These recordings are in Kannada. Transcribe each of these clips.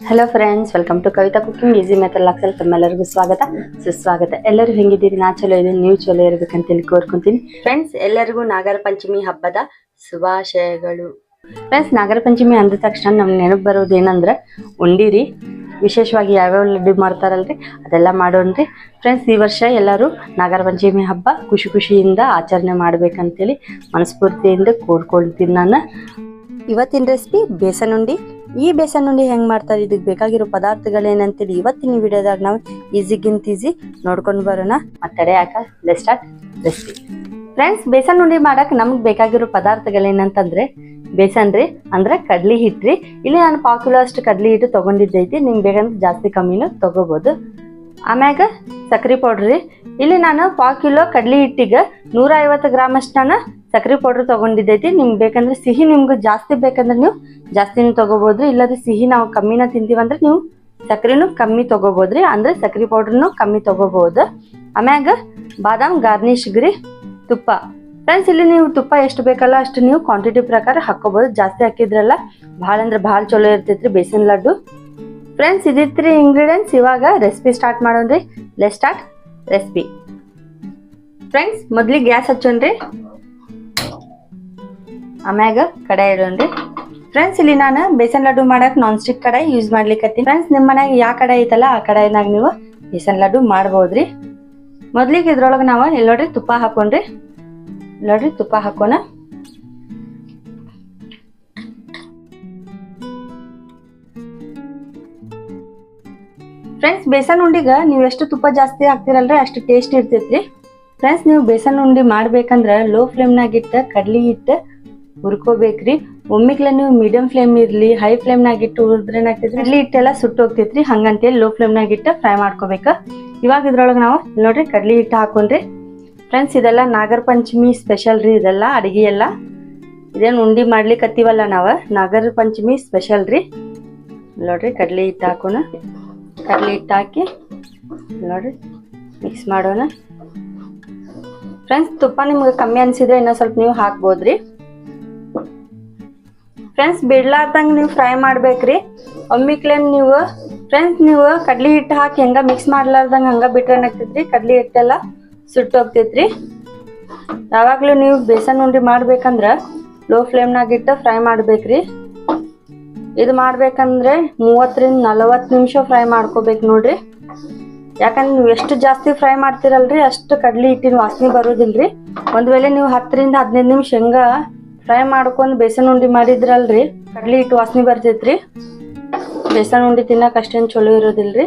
Hello friends welcome to Kavita cooking easy method ಲಾಕ್ಸಲ್ ತಮ್ಮೆಲ್ಲರಿಗೂ ಸ್ವಾಗತ. ಸುಸ್ವಾಗತ. ಎಲ್ಲರೂ ಹೆಂಗಿದ್ದೀರಿ? ನಾ ಚಲೋ ಇದ್ದೀನಿ ನೀವು ಚಲೋ ಇರ್ಬೇಕಂತ ಹೇಳಿ ಕೋರ್ಕೊಂತೀನಿ. ಫ್ರೆಂಡ್ಸ್ ಎಲ್ಲರಿಗೂ ನಾಗರ ಪಂಚಮಿ ಹಬ್ಬದ ಶುಭಾಶಯಗಳು. ಫ್ರೆಂಡ್ಸ್ ನಾಗರ ಪಂಚಮಿ ಅಂದ ತಕ್ಷಣ ನಮ್ಗೆ ನೆನಪು ಬರೋದು ಏನಂದ್ರೆ, ಉಂಡಿರಿ. ವಿಶೇಷವಾಗಿ ಯಾವ್ಯಾವ ಲಡ್ಡು ಮಾಡ್ತಾರಲ್ರಿ? ಅದೆಲ್ಲ ಮಾಡೋಣ್ರಿ. ಫ್ರೆಂಡ್ಸ್ ಈ ವರ್ಷ ಎಲ್ಲರೂ ನಾಗರ ಪಂಚಮಿ ಹಬ್ಬ ಖುಷಿ ಖುಷಿಯಿಂದ ಆಚರಣೆ ಮಾಡ್ಬೇಕಂತೇಳಿ ಮನಸ್ಫೂರ್ತಿಯಿಂದ ಕೋರ್ಕೊಳ್ತೀನಿ ನಾನು. ಇವತ್ತಿನ ರೆಸಿಪಿ ಬೇಸನ್ ಉಂಡಿ. ಈ ಬೇಸನ್ ಉಂಡಿ ಹೆಂಗ್ ಮಾಡ್ತಾರೆ? ಇದಕ್ಕೆ ಬೇಕಾಗಿರೋ ಪದಾರ್ಥಗಳೇನಂತೇಳಿ ಇವತ್ತಿನ ವಿಡಿಯೋದಾಗ ನಾವು ಈಸಿಗಿಂತ ಈಸಿ ನೋಡ್ಕೊಂಡು ಬರೋಣ. ಮತ್ತೆ ಯಾಕ ಸ್ಟಾರ್ಟ್ ರೆಸಿಪಿ ಫ್ರೆಂಡ್ಸ್ ಬೇಸನ್ ಉಂಡಿ ಮಾಡಕ್ ನಮ್ಗೆ ಬೇಕಾಗಿರೋ ಪದಾರ್ಥಗಳೇನಂತಂದ್ರೆ ಬೇಸನ್ ರೀ, ಅಂದ್ರೆ ಕಡ್ಲಿ ಹಿಟ್ರಿ ಇಲ್ಲಿ ನಾನು ಪಾವು ಅಷ್ಟು ಕಡ್ಲಿ ಹಿಟ್ಟು ತಗೊಂಡಿದ್ದೈತಿ. ನಿಮ್ಗೆ ಬೇಕಂದ್ರೆ ಜಾಸ್ತಿ ಕಮ್ಮಿನೂ ತಗೋಬಹುದು ಆಮ್ಯಾಗ ಸಕ್ರೆ ಪೌಡ್ರ್ ರೀ. ಇಲ್ಲಿ ನಾನು ಪಾ ಕಿಲೋ ಕಡ್ಲಿ ಹಿಟ್ಟಿಗೆ ನೂರ ಐವತ್ತು ಗ್ರಾಮ್ ಅಷ್ಟು ನಾನು ಸಕ್ರೆ ಪೌಡ್ರ್ ತೊಗೊಂಡಿದ್ದೈತಿ. ನಿಮ್ಗೆ ಬೇಕಂದ್ರೆ ಸಿಹಿ ನಿಮ್ಗೆ ಜಾಸ್ತಿ ಬೇಕಂದ್ರೆ ನೀವು ಜಾಸ್ತಿನೂ ತಗೋಬೋದು. ರೀ ಇಲ್ಲಾದ್ರೆ ಸಿಹಿ ನಾವು ಕಮ್ಮಿನ ತಿಂತೀವಂದ್ರೆ ನೀವು ಸಕ್ರೆನೂ ಕಮ್ಮಿ ತಗೋಬೋದ್ರಿ ಅಂದ್ರೆ ಸಕ್ರೆ ಪೌಡ್ರನ್ನು ಕಮ್ಮಿ ತೊಗೋಬೋದು. ಆಮ್ಯಾಗ ಬಾದಾಮ್ ಗಾರ್ನಿಶ್ಗ್ರಿ ತುಪ್ಪ. ಫ್ರೆಂಡ್ಸ್ ಇಲ್ಲಿ ನೀವು ತುಪ್ಪ ಎಷ್ಟು ಬೇಕಲ್ಲ ಅಷ್ಟು ನೀವು ಕ್ವಾಂಟಿಟಿ ಪ್ರಕಾರ ಹಾಕೋಬೋದು ಜಾಸ್ತಿ ಹಾಕಿದ್ರಲ್ಲ ಭಾಳ ಅಂದ್ರೆ ಭಾಳ ಚಲೋ ಇರ್ತೈತ್ರಿ. ಬೇಸನ್ ಲಡ್ಡು. ಫ್ರೆಂಡ್ಸ್ ಇದಿತ್ರಿ ಇಂಗ್ರೀಡಿಯೆಂಟ್ಸ್ ಇವಾಗ ರೆಸಿಪಿ ಸ್ಟಾರ್ಟ್ ಮಾಡೋಣ್ರಿ. ಲೆಟ್ ಸ್ಟಾರ್ಟ್ ರೆಸಿಪಿ ಫ್ರೆಂಡ್ಸ್ ಮೊದ್ಲಿಗೆ ಗ್ಯಾಸ್ ಹಚ್ಚೋಣ್ರಿ. ಆಮ್ಯಾಗ ಕಡಾಯಿ ಇಡೋಣ್ರಿ. ಫ್ರೆಂಡ್ಸ್ ಇಲ್ಲಿ ನಾನು ಬೇಸನ್ ಲಡ್ಡು ಮಾಡಕ್ಕೆ ನಾನ್ ಸ್ಟಿಕ್ ಕಡಾಯಿ ಯೂಸ್ ಮಾಡ್ಲಿಕ್ಕತ್ತೀನಿ ಫ್ರೆಂಡ್ಸ್ ನಿಮ್ಮ ಮನ್ಯಾಗ ಯಾವ ಕಡಾಯಿ ಐತಲ್ಲ, ಆ ಕಡಾಯಿನಾಗ ನೀವು ಬೇಸನ್ ಲಡ್ಡು ಮಾಡ್ಬೋದ್ರಿ. ಮೊದ್ಲಿಗೆ ಇದ್ರೊಳಗೆ ನಾವು ಇಲ್ಲಿ ನೋಡ್ರಿ ತುಪ್ಪ ಹಾಕೊಂಡ್ರಿ. ನೋಡ್ರಿ ತುಪ್ಪ ಹಾಕೋಣ. ಫ್ರೆಂಡ್ಸ್ ಬೇಸನ್ ಉಂಡಿಗ ನೀವು ಎಷ್ಟು ತುಪ್ಪ ಜಾಸ್ತಿ ಹಾಕ್ತಿರಲ್ರಿ, ಅಷ್ಟು ಟೇಸ್ಟ್ ಇರ್ತೈತ್ರಿ. ಫ್ರೆಂಡ್ಸ್ ನೀವು ಬೇಸನ್ ಉಂಡಿ ಮಾಡ್ಬೇಕಂದ್ರೆ ಲೋ ಫ್ಲೇಮ್ನಾಗ ಇಟ್ಟು, ಕಡ್ಲಿ ಇಟ್ಟು ಹುರ್ಕೋಬೇಕ್ರಿ. ಒಮ್ಮಿಗ್ಲ ನೀವು ಮೀಡಿಯಂ ಫ್ಲೇಮ್ ಇರ್ಲಿ ಹೈ ಫ್ಲೇಮ್ನಾಗ ಇಟ್ಟು ಹುರಿದ್ರೆ ಕಡ್ಲಿ ಹಿಟ್ಟೆಲ್ಲ ಸುಟ್ಟು ಹೋಗ್ತೈತ್ರಿ ಹಂಗಂತೇಳಿ ಲೋ ಫ್ಲೇಮ್ನಾಗ ಇಟ್ಟು ಫ್ರೈ ಮಾಡ್ಕೋಬೇಕು. ಇವಾಗ ಇದ್ರೊಳಗೆ ನಾವು ನೋಡ್ರಿ, ಕಡ್ಲಿ ಹಿಟ್ಟು ಹಾಕೊಂಡ್ರಿ. ಫ್ರೆಂಡ್ಸ್ ಇದೆಲ್ಲ ನಾಗರ ಪಂಚಮಿ ಸ್ಪೆಷಲ್ ರೀ, ಇದೆಲ್ಲ ಅಡಿಗೆ ಎಲ್ಲ. ಇದೇನು ಉಂಡಿ ಮಾಡ್ಲಿಕ್ಕತ್ತೀವಲ್ಲ ನಾವು, ನಾಗರ ಪಂಚಮಿ ಸ್ಪೆಷಲ್ ರೀ. ನೋಡ್ರಿ, ಕಡ್ಲಿ ಹಿಟ್ಟು ಹಾಕೋಣ. ಕಡ್ಲಿ ಹಿಟ್ಟು ಹಾಕಿ ನೋಡಿ ಮಿಕ್ಸ್ ಮಾಡೋಣ. ಫ್ರೆಂಡ್ಸ್ ತುಪ್ಪ ನಿಮ್ಗೆ ಕಮ್ಮಿ ಅನ್ಸಿದ್ರೆ ಇನ್ನೂ ಸ್ವಲ್ಪ ನೀವು ಹಾಕ್ಬೋದ್ರಿ. ಫ್ರೆಂಡ್ಸ್ ಬಿಡ್ಲಾರ್ದಂಗೆ ನೀವು ಫ್ರೈ ಮಾಡ್ಬೇಕ್ರಿ. ಒಮ್ಮಿಕ್ಲೇನ್ ನೀವು ಫ್ರೆಂಡ್ಸ್ ನೀವು ಕಡ್ಲಿ ಹಿಟ್ಟು ಹಾಕಿ ಹೆಂಗ ಮಿಕ್ಸ್ ಮಾಡ್ಲಾರ್ದಂಗೆ ಹಂಗೆ ಬಿಟ್ರೆ ಏನಾಗ್ತೈತ್ರಿ? ಕಡ್ಲಿ ಹಿಟ್ಟೆಲ್ಲ ಸುಟ್ಟು ಹೋಗ್ತೈತ್ರಿ ಯಾವಾಗಲೂ ನೀವು ಬೇಸನ್ ಉಂಡಿ ಮಾಡ್ಬೇಕಂದ್ರೆ ಲೋ ಫ್ಲೇಮ್ನಾಗ ಇಟ್ಟು ಫ್ರೈ ಮಾಡ್ಬೇಕ್ರಿ. ಇದು ಮಾಡ್ಬೇಕಂದ್ರೆ ಮೂವತ್ತರಿಂದ ನಲವತ್ತು ನಿಮಿಷ ಫ್ರೈ ಮಾಡ್ಕೋಬೇಕು ನೋಡ್ರಿ. ಯಾಕಂದ್ರೆ ನೀವು ಎಷ್ಟು ಜಾಸ್ತಿ ಫ್ರೈ ಮಾಡ್ತೀರಲ್ರಿ, ಅಷ್ಟು ಕಡ್ಲಿ ಹಿಟ್ಟಿನ ವಾಸನೆ ಬರೋದಿಲ್ರಿ. ಒಂದ್ ವೇಳೆ ನೀವು ಹತ್ತರಿಂದ ಹದಿನೈದು ನಿಮಿಷ ಹೆಂಗ ಫ್ರೈ ಮಾಡ್ಕೊಂಡು ಬೇಸನ್ ಉಂಡಿ ಮಾಡಿದ್ರಲ್ರಿ, ಕಡ್ಲಿ ಹಿಟ್ಟು ವಾಸನೆ ಬರ್ತೈತ್ರಿ. ಬೇಸನ್ ಉಂಡಿ ತಿನ್ನಕ್ ಅಷ್ಟೇನು ಚಲೋ ಇರೋದಿಲ್ರಿ.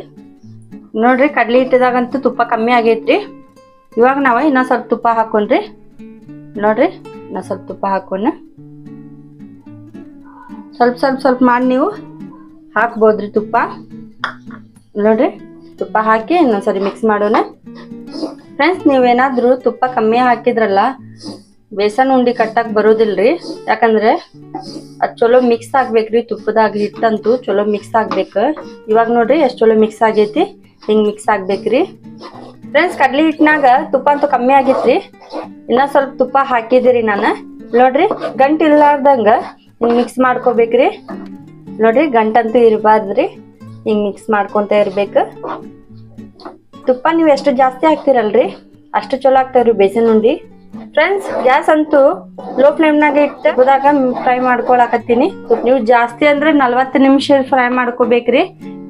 ನೋಡ್ರಿ ಕಡ್ಲಿ ಹಿಟ್ಟದಾಗಂತೂ ತುಪ್ಪ ಕಮ್ಮಿ ಆಗೈತ್ರಿ. ಇವಾಗ ನಾವು ಇನ್ನೊಂದ್ ಸ್ವಲ್ಪ ತುಪ್ಪ ಹಾಕೊಂಡ್ರಿ. ನೋಡ್ರಿ, ಇನ್ನೊಂದ್ ಸ್ವಲ್ಪ ತುಪ್ಪ ಹಾಕೋಣ ಸ್ವಲ್ಪ ಸ್ವಲ್ಪ ಸ್ವಲ್ಪ ಮಾಡಿ ನೀವು ಹಾಕ್ಬೋದ್ರಿ ತುಪ್ಪ. ನೋಡ್ರಿ, ತುಪ್ಪ ಹಾಕಿ ಇನ್ನೊಂದ್ಸರಿ ಮಿಕ್ಸ್ ಮಾಡೋಣ. ಫ್ರೆಂಡ್ಸ್ ನೀವೇನಾದ್ರೂ ತುಪ್ಪ ಕಮ್ಮಿ ಹಾಕಿದ್ರಲ್ಲ, ಬೇಸನ್ ಉಂಡಿ ಕಟ್ಟಕ್ಕೆ ಬರೋದಿಲ್ರಿ. ಯಾಕಂದ್ರೆ ಅದು ಚಲೋ ಮಿಕ್ಸ್ ಆಗ್ಬೇಕ್ರಿ, ತುಪ್ಪದಾಗ ಹಿಟ್ಟಂತೂ ಚಲೋ ಮಿಕ್ಸ್ ಆಗ್ಬೇಕು. ಇವಾಗ ನೋಡ್ರಿ ಎಷ್ಟು ಚಲೋ ಮಿಕ್ಸ್ ಆಗೈತಿ, ಹಿಂಗೆ ಮಿಕ್ಸ್ ಆಗ್ಬೇಕ್ರಿ. ಫ್ರೆಂಡ್ಸ್ ಕಡ್ಲಿ ಹಿಟ್ಟಿನಾಗ ತುಪ್ಪ ಅಂತೂ ಕಮ್ಮಿ ಆಗೈತ್ರಿ. ಇನ್ನೂ ಸ್ವಲ್ಪ ತುಪ್ಪ ಹಾಕಿದಿರಿ ನಾನು. ನೋಡ್ರಿ, ಗಂಟು ಇರ್ಲಾರ್ದಂಗ ಹಿಂಗ್ ಮಿಕ್ಸ್ ಮಾಡ್ಕೋಬೇಕ್ರಿ. ನೋಡ್ರಿ ಗಂಟಂತೂ ಇರಬಾರ್ದ್ರಿ. ಹಿಂಗೆ ಮಿಕ್ಸ್ ಮಾಡ್ಕೊತ ಇರಬೇಕು. ತುಪ್ಪ ನೀವು ಎಷ್ಟು ಜಾಸ್ತಿ ಹಾಕ್ತಿರಲ್ರಿ, ಅಷ್ಟು ಚಲೋ ಆಗ್ತಾವ್ರಿ ಬೇಸನ್ ಉಂಡಿ. ಫ್ರೆಂಡ್ಸ್ ಗ್ಯಾಸ್ ಅಂತೂ ಲೋ ಫ್ಲೇಮ್ನಾಗ ಇಟ್ಟು ಹೋದಾಗ ಫ್ರೈ ಮಾಡ್ಕೊಳಕತ್ತೀನಿ. ನೀವು ಜಾಸ್ತಿ ಅಂದ್ರೆ ನಲ್ವತ್ತು ನಿಮಿಷ ಫ್ರೈ ಮಾಡ್ಕೋಬೇಕ್ರಿ.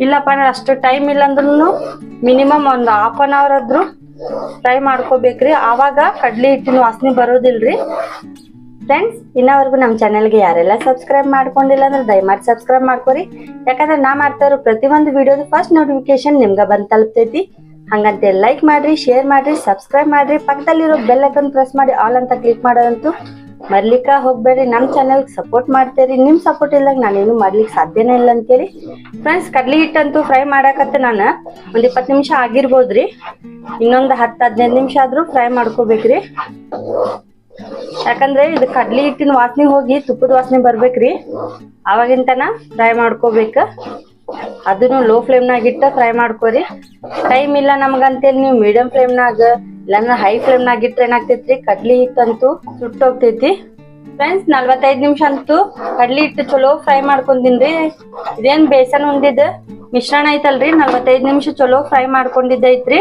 ಇಲ್ಲಪ್ಪ ಅಷ್ಟು ಟೈಮ್ ಇಲ್ಲ ಅಂದ್ರೂ ಮಿನಿಮಮ್ ಒಂದು ಹಾಫ್ ಅನ್ ಅವರ್ ಆದ್ರೂ ಫ್ರೈ ಮಾಡ್ಕೋಬೇಕ್ರಿ. ಆವಾಗ ಕಡ್ಲಿ ಹಿಟ್ಟಿನ ವಾಸನೆ ಬರೋದಿಲ್ರಿ. ಫ್ರೆಂಡ್ಸ್ ಇನ್ನವರೆಗೂ ನಮ್ಮ ಚಾನೆಲ್ಗೆ ಯಾರೆಲ್ಲ ಸಬ್ಸ್ಕ್ರೈಬ್ ಮಾಡ್ಕೊಂಡಿಲ್ಲ ಅಂದ್ರೆ ದಯಮಾಡಿ ಸಬ್ಸ್ಕ್ರೈಬ್ ಮಾಡ್ಕೊರಿ. ಯಾಕಂದ್ರೆ ನಾ ಮಾಡ್ತಾ ಇರೋ ಪ್ರತಿಯೊಂದು ವಿಡಿಯೋದು ಫಸ್ಟ್ ನೋಟಿಫಿಕೇಶನ್ ನಿಮ್ಗೆ ಬಂದು ತಲುಪ್ತೈತಿ. ಹಂಗಂತೆ ಲೈಕ್ ಮಾಡ್ರಿ ಶೇರ್ ಮಾಡ್ರಿ ಸಬ್ಸ್ಕ್ರೈಬ್ ಮಾಡ್ರಿ. ಪಕ್ಕದಲ್ಲಿರೋ ಬೆಲ್ ಐಕನ್ ಪ್ರೆಸ್ ಮಾಡಿ ಆಲ್ ಅಂತ ಕ್ಲಿಕ್ ಮಾಡೋದಂತೂ ಮರ್ಲಿಕ್ಕ ಹೋಗ್ಬೇಡ್ರಿ. ನಮ್ಮ ಚಾನೆಲ್ಗೆ ಸಪೋರ್ಟ್ ಮಾಡ್ತೇರಿ. ನಿಮ್ಮ ಸಪೋರ್ಟ್ ಇಲ್ದಾಗ ನಾನೇನು ಮಾಡ್ಲಿಕ್ಕೆ ಸಾಧ್ಯನೇ ಇಲ್ಲ ಅಂತೇಳಿ. ಫ್ರೆಂಡ್ಸ್ ಕಡ್ಲಿ ಹಿಟ್ಟಂತೂ ಫ್ರೈ ಮಾಡಾಕತ್ತ ನಾನು. ಒಂದು ಇಪ್ಪತ್ತು ನಿಮಿಷ ಆಗಿರ್ಬೋದ್ರಿ. ಇನ್ನೊಂದು ಹತ್ತು ಹದಿನೈದು ನಿಮಿಷ ಆದ್ರೂ ಫ್ರೈ ಮಾಡ್ಕೋಬೇಕ್ರಿ. ಯಾಕಂದ್ರೆ ಇದು ಕಡ್ಲಿ ಹಿಟ್ಟಿನ ವಾಸನೆ ಹೋಗಿ ತುಪ್ಪದ ವಾಸನೆ ಬರ್ಬೇಕ್ರಿ. ಅವಾಗಿಂತನ ಫ್ರೈ ಮಾಡ್ಕೋಬೇಕು. ಅದನ್ನು ಲೋ ಫ್ಲೇಮ್ನಾಗ ಇಟ್ಟ ಫ್ರೈ ಮಾಡ್ಕೋರಿ. ಟೈಮ್ ಇಲ್ಲ ನಮಗಂತೇಳಿ ನೀವು ಮೀಡಿಯಂ ಫ್ಲೇಮ್ನಾಗ ಇಲ್ಲಾಂದ್ರೆ ಹೈ ಫ್ಲೇಮ್ನಾಗ ಇಟ್ರೆ ಏನಾಗ್ತೈತ್ರಿ? ಕಡ್ಲಿ ಹಿಟ್ಟಂತೂ ಸುಟ್ಟೋಗ್ತೈತಿ. ಫ್ರೆಂಡ್ಸ್ ನಲ್ವತ್ತೈದು ನಿಮಿಷ ಅಂತೂ ಕಡ್ಲಿ ಹಿಟ್ಟು ಚಲೋ ಫ್ರೈ ಮಾಡ್ಕೊಂಡಿನ್ರಿ. ಇದೇನ್ ಬೇಸನ್ ಉಂಡಿದ ಮಿಶ್ರಣ ಐತಲ್ರಿ, ನಲ್ವತ್ತೈದು ನಿಮಿಷ ಚಲೋ ಫ್ರೈ ಮಾಡ್ಕೊಂಡಿದ್ದೈತ್ರಿ.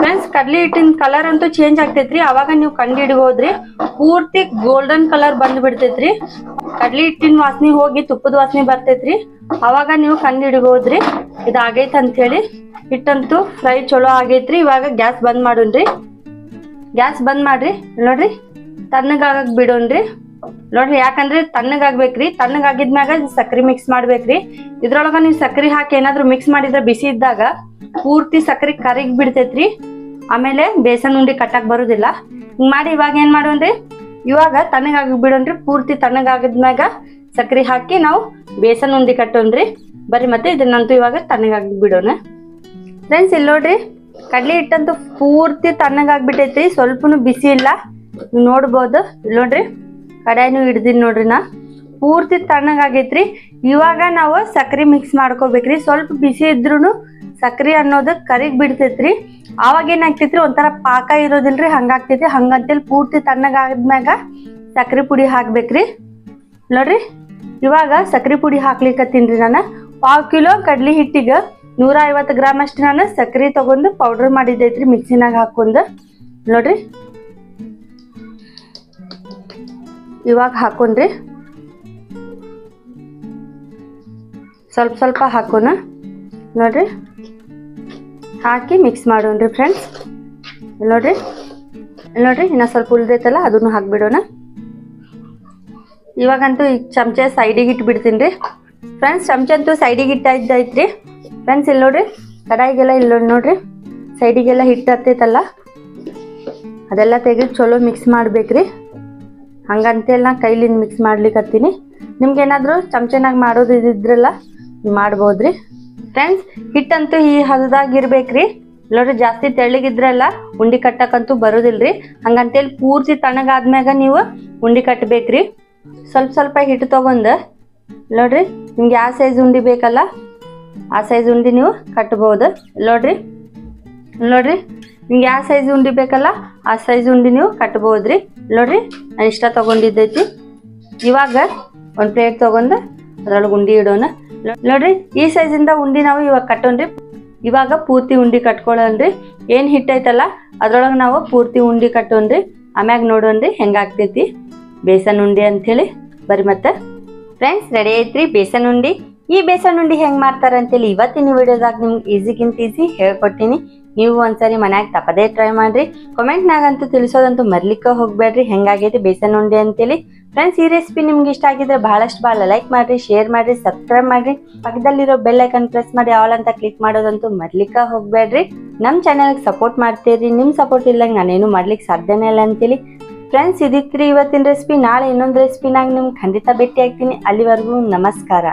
ಫ್ರೆಂಡ್ಸ್ ಕಡ್ಲಿ ಹಿಟ್ಟಿನ ಕಲರ್ ಅಂತೂ ಚೇಂಜ್ ಆಗ್ತೈತ್ರಿ. ಅವಾಗ ನೀವು ಕಂಡು ಹಿಡಿಬೋದ್ರಿ. ಪೂರ್ತಿ ಗೋಲ್ಡನ್ ಕಲರ್ ಬಂದ್ ಬಿಡ್ತೈತ್ರಿ ಕಡ್ಲಿ ಹಿಟ್ಟಿನ ವಾಸನೆ ಹೋಗಿ ತುಪ್ಪದ ವಾಸನೆ ಬರ್ತೈತ್ರಿ. ಅವಾಗ ನೀವು ಕಂಡು ಹಿಡಿಬೋದ್ರಿ. ಇದಾಗೈತ್ ಅಂತ ಹೇಳಿ ಹಿಟ್ಟಂತೂ ಫ್ರೈ ಚಲೋ ಆಗೈತ್ರಿ. ಇವಾಗ ಗ್ಯಾಸ್ ಬಂದ್ ಮಾಡೋಣ್ರಿ. ಗ್ಯಾಸ್ ಬಂದ್ ಮಾಡ್ರಿ. ನೋಡ್ರಿ ತಣ್ಣಗಾಗಕ್ಕೆ ಬಿಡೋಣ್ರಿ. ನೋಡ್ರಿ, ಯಾಕಂದ್ರೆ ತಣ್ಣಗಾಗ್ಬೇಕ್ರಿ. ತಣ್ಣಗಾಗಿದ್ಮ್ಯಾಗ ಸಕ್ರಿ ಮಿಕ್ಸ್ ಮಾಡ್ಬೇಕ್ರಿ. ಇದ್ರೊಳಗ ನೀವು ಸಕ್ರಿ ಹಾಕಿ ಏನಾದ್ರು ಮಿಕ್ಸ್ ಮಾಡಿದ್ರೆ ಬಿಸಿ ಇದ್ದಾಗ ಪೂರ್ತಿ ಸಕ್ರಿ ಕರಿಗ್ ಬಿಡ್ತೈತ್ರಿ. ಆಮೇಲೆ ಬೇಸನ್ ಉಂಡಿ ಕಟ್ಟಕ್ ಬರುದಿಲ್ಲ. ಹಿಂಗ್ ಮಾಡಿ ಇವಾಗ ಏನ್ ಮಾಡೋಣ್ರಿ? ಇವಾಗ ತಣ್ಣಗಾಗಿ ಬಿಡೋಣ್ರಿ ಪೂರ್ತಿ ತಣ್ಣಗಾಗಿದ್ಮ್ಯಾಗ ಸಕ್ರಿ ಹಾಕಿ ನಾವು ಬೇಸನ್ ಉಂಡಿ ಕಟ್ಟೋಣ್ರಿ. ಬರ್ರಿ ಮತ್ತೆ ಇದನ್ನಂತೂ ಇವಾಗ ತಣ್ಣಗಾಗಿ ಬಿಡೋಣ ಫ್ರೆಂಡ್ಸ್ ಇಲ್ಲಿ ನೋಡ್ರಿ, ಕಡ್ಲಿ ಹಿಟ್ಟಂತೂ ಪೂರ್ತಿ ತಣ್ಣಗಾಗ್ಬಿಟ್ಟೈತಿ ಸ್ವಲ್ಪನು ಬಿಸಿ ಇಲ್ಲ. ನೋಡ್ಬೋದು. ಇಲ್ಲಿ ನೋಡ್ರಿ ಕಡಾಯಿನೂ ಹಿಡ್ದಿನಿ ನೋಡ್ರಿ ನಾ. ಪೂರ್ತಿ ತಣ್ಣಗಾಗೈತ್ರಿ ಇವಾಗ ನಾವು ಸಕ್ಕರೆ ಮಿಕ್ಸ್ ಮಾಡ್ಕೋಬೇಕ್ರಿ. ಸ್ವಲ್ಪ ಬಿಸಿ ಇದ್ರೂ ಸಕ್ಕರೆ ಅನ್ನೋದು ಕರಿಗೆ ಬಿಡ್ತೈತ್ರಿ. ಅವಾಗ ಏನಾಗ್ತೈತ್ರಿ? ಒಂಥರ ಪಾಕ ಇರೋದಿಲ್ರಿ, ಹಂಗಾಗ್ತೈತಿ. ಹಂಗಂತೇಳಿ ಪೂರ್ತಿ ತಣ್ಣಗಾದ್ಮ್ಯಾಗ ಸಕ್ಕರೆ ಪುಡಿ ಹಾಕ್ಬೇಕ್ರಿ. ನೋಡ್ರಿ. ಇವಾಗ ಸಕ್ಕರೆ ಪುಡಿ ಹಾಕ್ಲಿಕ್ಕತ್ತೀನಿ ನಾನು. ಪಾವ್ ಕಿಲೋ ಕಡ್ಲಿ ಹಿಟ್ಟಿಗೆ ನೂರ ಐವತ್ತು ಗ್ರಾಮ್ ಅಷ್ಟು ನಾನು ಸಕ್ಕರೆ ತಗೊಂಡು ಪೌಡರ್ ಮಾಡಿದ್ದೈತ್ರಿ ಮಿಕ್ಸಿನಾಗ ಹಾಕೊಂಡು ನೋಡ್ರಿ. ಇವಾಗ ಹಾಕೊಂಡ್ರಿ? ಸ್ವಲ್ಪ ಸ್ವಲ್ಪ ಹಾಕೋಣ. ನೋಡ್ರಿ. ಹಾಕಿ ಮಿಕ್ಸ್ ಮಾಡೋಣ್ರಿ ಫ್ರೆಂಡ್ಸ್ ನೋಡ್ರಿ. ನೋಡ್ರಿ, ಇನ್ನು ಸ್ವಲ್ಪ ಉಳ್ದೈತಲ್ಲ, ಅದನ್ನು ಹಾಕ್ಬಿಡೋಣ. ಇವಾಗಂತೂ ಈ ಚಮಚ ಸೈಡಿಗೆ ಇಟ್ಬಿಡ್ತೀನಿ ರೀ. ಫ್ರೆಂಡ್ಸ್ ಚಮಚ ಅಂತೂ ಸೈಡಿಗೆ ಇಟ್ಟೈತೈತ್ರಿ ಫ್ರೆಂಡ್ಸ್ ಇಲ್ಲಿ ನೋಡ್ರಿ, ಕಡಾಯಿಗೆಲ್ಲ ಇಲ್ಲಿ ನೋಡ್ರಿ. ಸೈಡಿಗೆಲ್ಲ ಹಿಟ್ಟು ಹತ್ತೈತಲ್ಲ ಅದೆಲ್ಲ ತೆಗೆದು ಚಲೋ ಮಿಕ್ಸ್ ಮಾಡ್ಬೇಕ್ರಿ. ಹಂಗಂತೇಳಿ ನಾ ಕೈಲಿಂದ ಮಿಕ್ಸ್ ಮಾಡ್ಲಿಕ್ಕತ್ತೀನಿ ನಿಮ್ಗೆ ಏನಾದರೂ ಚಮಚನಾಗ ಮಾಡೋದು ನೀವು ಮಾಡ್ಬೋದ್ರಿ. ಫ್ರೆಂಡ್ಸ್ ಹಿಟ್ಟಂತೂ ಈ ಹದದಾಗಿರ್ಬೇಕ್ರಿ ನೋಡ್ರಿ ಜಾಸ್ತಿ ತೆಳ್ಳಗಿದ್ರಲ್ಲ, ಉಂಡಿ ಕಟ್ಟಕ್ಕಂತೂ ಬರೋದಿಲ್ರಿ. ಹಂಗಂತೇಳಿ ಪೂರ್ತಿ ತಣ್ಣಗಾದ್ಮ್ಯಾಗ ನೀವು ಉಂಡಿ ಕಟ್ಟಬೇಕ್ರಿ ಸ್ವಲ್ಪ ಸ್ವಲ್ಪ ಹಿಟ್ಟು ತೊಗೊಂಡು ನೋಡ್ರಿ ನಿಮ್ಗೆ ಯಾವ ಸೈಜ್ ಉಂಡಿ ಬೇಕಲ್ಲ, ಆ ಸೈಜ್ ಉಂಡಿ ನೀವು ಕಟ್ಬೋದು. ನೋಡ್ರಿ ನೋಡ್ರಿ ನಿಮ್ಗೆ ಯಾವ ಸೈಜ್ ಉಂಡಿ ಬೇಕಲ್ಲ, ಆ ಸೈಜ್ ಉಂಡಿ ನೀವು ಕಟ್ಬೋದ್ರಿ. ನೋಡ್ರಿ, ನಾನು ಇಷ್ಟ ತಗೊಂಡಿದ್ದೈತಿ. ಇವಾಗ ಒಂದು ಪ್ಲೇಟ್ ತಗೊಂಡು ಅದ್ರೊಳಗೆ ಉಂಡಿ ಇಡೋಣ. ನೋಡ್ರಿ, ಈ ಸೈಜಿಂದ ಉಂಡಿ ನಾವು ಇವಾಗ ಕಟ್ಟೋಣ್ರಿ. ಇವಾಗ ಪೂರ್ತಿ ಉಂಡಿ ಕಟ್ಕೊಳ್ಳೋಣ್ರಿ. ಏನು ಹಿಟ್ಟೈತಲ್ಲ ಅದ್ರೊಳಗೆ ನಾವು ಪೂರ್ತಿ ಉಂಡಿ ಕಟ್ಟೋಣ್ರಿ. ಆಮ್ಯಾಗ ನೋಡೋಣ್ರಿ ಹೆಂಗಾಗ್ತೈತಿ ಬೇಸನ್ ಉಂಡಿ ಅಂಥೇಳಿ ಬರ್ರಿ ಮತ್ತೆ. ಫ್ರೆಂಡ್ಸ್ ರೆಡಿ ಐತ್ರಿ? ಬೇಸನ್ ಉಂಡಿ. ಈ ಬೇಸನ್ ಉಂಡಿ ಹೆಂಗ್ ಮಾಡ್ತಾರೆ ಅಂತೇಳಿ ಇವತ್ತಿನ ವಿಡಿಯೋದಾಗ ನಿಮ್ಗೆ ಈಸಿಗಿಂತ ಈಸಿ ಹೇಳ್ಕೊಟ್ಟಿನಿ. ನೀವು ಒಂದ್ಸರಿ ಮನ್ಯಾಗ ತಪ್ಪದೇ ಟ್ರೈ ಮಾಡ್ರಿ. ಕಾಮೆಂಟ್ನಾಗಂತೂ ತಿಳಿಸೋದಂತೂ ಮರ್ಲಿಕ್ಕೆ ಹೋಗ್ಬೇಡ್ರಿ. ಹೆಂಗಾಗೈತಿ ಬೇಸನ್ ಉಂಡೆ ಅಂತೇಳಿ. ಫ್ರೆಂಡ್ಸ್ ಈ ರೆಸಿಪಿ ನಿಮ್ಗೆ ಇಷ್ಟ ಆಗಿದ್ರೆ ಬಹಳಷ್ಟು ಭಾಳ ಲೈಕ್ ಮಾಡ್ರಿ ಶೇರ್ ಮಾಡ್ರಿ ಸಬ್ಸ್ಕ್ರೈಬ್ ಮಾಡ್ರಿ. ಪಕ್ಕದಲ್ಲಿರೋ ಬೆಲ್ ಐಕನ್ ಪ್ರೆಸ್ ಮಾಡಿ ಆಲ್ ಅಂತ ಕ್ಲಿಕ್ ಮಾಡೋದಂತೂ ಮರ್ಲಿಕ್ಕೆ ಹೋಗ್ಬೇಡ್ರಿ. ನಮ್ಮ ಚಾನಲ್ಗೆ ಸಪೋರ್ಟ್ ಮಾಡ್ತೀರಿ. ನಿಮ್ಮ ಸಪೋರ್ಟ್ ಇಲ್ಲಂಗೆ ನಾನೇನು ಮಾಡ್ಲಿಕ್ಕೆ ಸಾಧ್ಯನೇ ಇಲ್ಲ ಅಂತೇಳಿ. ಫ್ರೆಂಡ್ಸ್ ಇದಿತ್ರಿ ಇವತ್ತಿನ ರೆಸಿಪಿ ನಾಳೆ ಇನ್ನೊಂದು ರೆಸಿಪಿನಾಗ ನಿಮ್ಗೆ ಖಂಡಿತ ಭೇಟಿ ಆಗ್ತೀನಿ. ಅಲ್ಲಿವರೆಗೂ ನಮಸ್ಕಾರ.